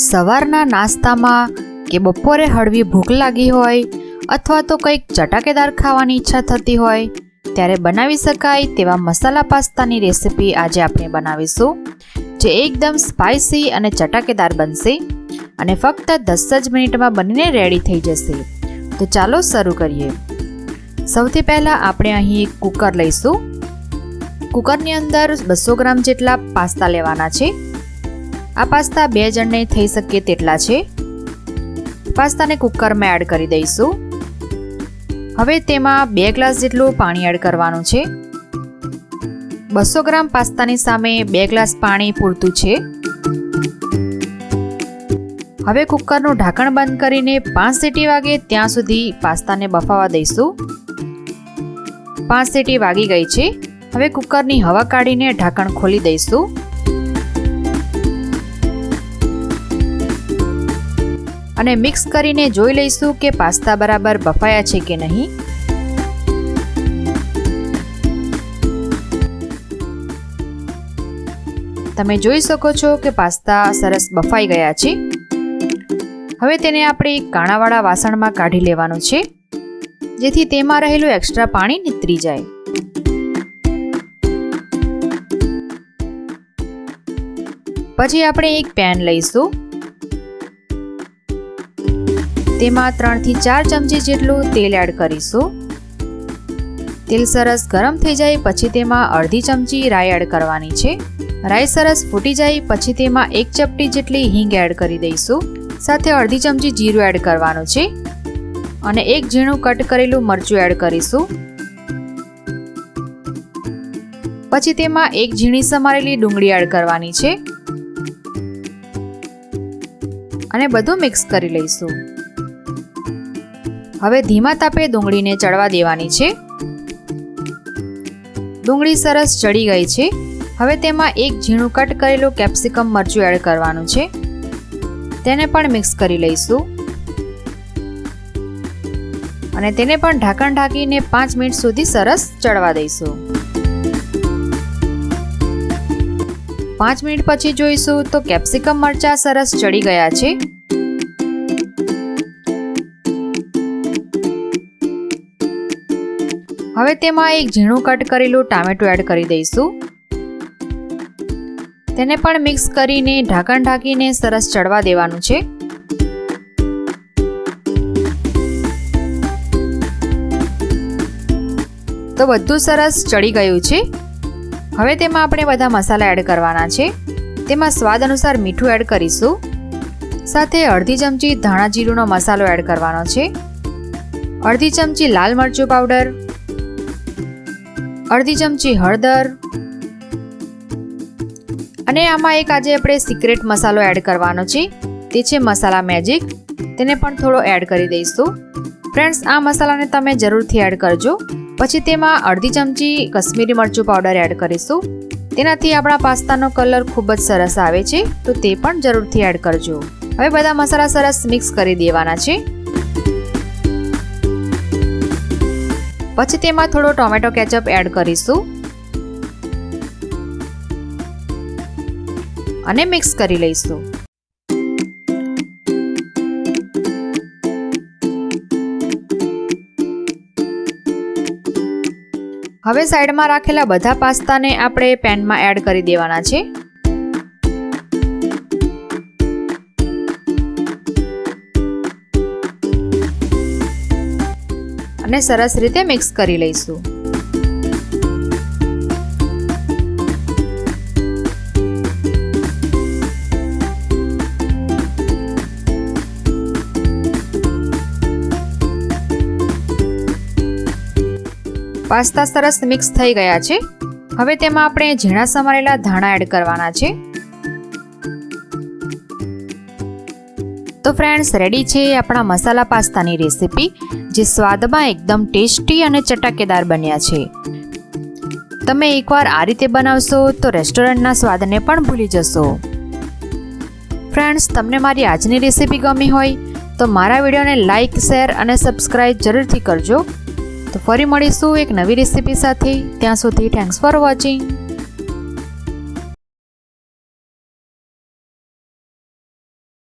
સવારના નાસ્તામાં કે બપોરે હળવી ભૂખ લાગી હોય અથવા તો કંઈક ચટાકેદાર ખાવાની ઈચ્છા થતી હોય, ત્યારે બનાવી શકાય તેવા મસાલા પાસ્તાની રેસિપી આજે આપણે બનાવીશું, જે એકદમ સ્પાઇસી અને ચટાકેદાર બનશે અને ફક્ત દસ જ મિનિટમાં બનીને રેડી થઈ જશે. તો ચાલો શરૂ કરીએ. સૌથી પહેલાં આપણે અહીં એક કુકર લઈશું. કુકરની અંદર બસો ગ્રામ જેટલા પાસ્તા લેવાના છે. આ પાસ્તા બે જણને થઈ શકે તેટલા છે. પાસ્તાને કુકરમાં એડ કરી દઈશું. હવે તેમાં બે ગ્લાસ જેટલું પાણી એડ કરવાનું છે. બસો ગ્રામ પાસ્તાની સામે બે ગ્લાસ પાણી પૂરતું છે. હવે કુકરનું ઢાંકણ બંધ કરીને પાંચ સીટી વાગે ત્યાં સુધી પાસ્તાને બફાવા દઈશું. પાંચ સીટી વાગી ગઈ છે. હવે કુકરની હવા કાઢીને ઢાંકણ ખોલી દઈશું. અને મિક્સ કરીને જોઈ લઈશું કે પાસ્તા બરાબર બફાયા છે કે નહીં. તમે જોઈ શકો છો કે પાસ્તા સરસ બફાઈ ગયા છે. હવે તેને આપણે એક કાણાવાળા વાસણમાં કાઢી લેવાનું છે, જેથી તેમાં રહેલું એક્સ્ટ્રા પાણી નીતરી જાય. પછી આપણે એક પેન લઈશું. તેમાં ત્રણથી ચાર ચમચી જેટલું તેલ એડ કરીશું. તેલ સરસ ગરમ થઈ જાય પછી તેમાં અડધી ચમચી રાઈ એડ કરવાની છે. રાઈ સરસ ફૂટી જાય પછી તેમાં એક ચપટી જેટલી હિંગ એડ કરી દઈશું. સાથે અડધી ચમચી જીરું એડ કરવાનું છે. અને એક ઝીણું કટ કરેલું મરચું એડ કરીશું. પછી તેમાં એક ઝીણી સમારેલી ડુંગળી એડ કરવાની છે. અને બધું મિક્સ કરી લઈશું. હવે ધીમા તાપે ડુંગળીને ચડવા દેવાની છે. ડુંગળી સરસ ચડી ગઈ છે. હવે તેમાં એક ઝીણું કટ કરેલું કેપ્સિકમ મરચું એડ કરવાનું છે. તેને પણ મિક્સ કરી લઈશું. અને તેને પણ ઢાંકણ ઢાંકીને પાંચ મિનિટ સુધી સરસ ચડવા દઈશું. પાંચ મિનિટ પછી જોઈશું તો કેપ્સિકમ મરચા સરસ ચડી ગયા છે. હવે તેમાં એક ઝીણું કટ કરેલું ટામેટું એડ કરી દઈશું. તેને પણ મિક્સ કરીને ઢાંકણ ઢાંકીને સરસ ચડવા દેવાનું છે. તો બધું સરસ ચડી ગયું છે. હવે તેમાં આપણે બધા મસાલા એડ કરવાના છે. તેમાં સ્વાદ અનુસાર મીઠું એડ કરીશું. સાથે અડધી ચમચી ધાણા જીરુંનો મસાલો એડ કરવાનો છે. અડધી ચમચી લાલ મરચું પાવડર અડધી ચમચી હળદર. અને આમાં એક આજે આપણે સિક્રેટ મસાલો એડ કરવાનો છે. તે છે મસાલા મેજિક તેને પણ થોડો એડ કરી દઈશું. ફ્રેન્ડ્સ આ મસાલાને તમે જરૂરથી એડ કરજો. પછી તેમાં અડધી ચમચી કશ્મીરી મરચું પાવડર એડ કરીશું. તેનાથી આપણા પાસ્તાનો કલર ખૂબ જ સરસ આવે છે. તો તે પણ જરૂરથી એડ કરજો. હવે બધા મસાલા સરસ મિક્સ કરી દેવાના છે. પછી તેમાં થોડો ટોમેટો કેચઅપ એડ કરીશું. અને મિક્સ કરી લઈશું. હવે સાઈડમાં રાખેલા બધા પાસ્તાને આપણે પેનમાં એડ કરી દેવાના છે. અને સરસ રીતે મિક્સ કરી લઈશું. પાસ્તા સરસ મિક્સ થઈ ગયા છે. હવે તેમાં આપણે ઝીણા સમારેલા ધાણા એડ કરવાના છે. તો ફ્રેન્ડ્સ રેડી છે આપણા મસાલા પાસ્તાની રેસીપી જે સ્વાદમાં એકદમ ટેસ્ટી અને ચટાકેદાર બન્યા છે. તમે એકવાર આ રીતે બનાવશો તો રેસ્ટોરન્ટના સ્વાદને પણ ભૂલી જશો. ફ્રેન્ડ્સ તમને મારી આજની રેસીપી ગમી હોય તો મારા વિડીયોને લાઇક શેર અને સબસ્ક્રાઈબ જરૂરથી કરજો. તો ફરી મળીશું એક નવી રેસીપી સાથે. ત્યાં સુધી થેન્ક્સ ફોર વોચિંગ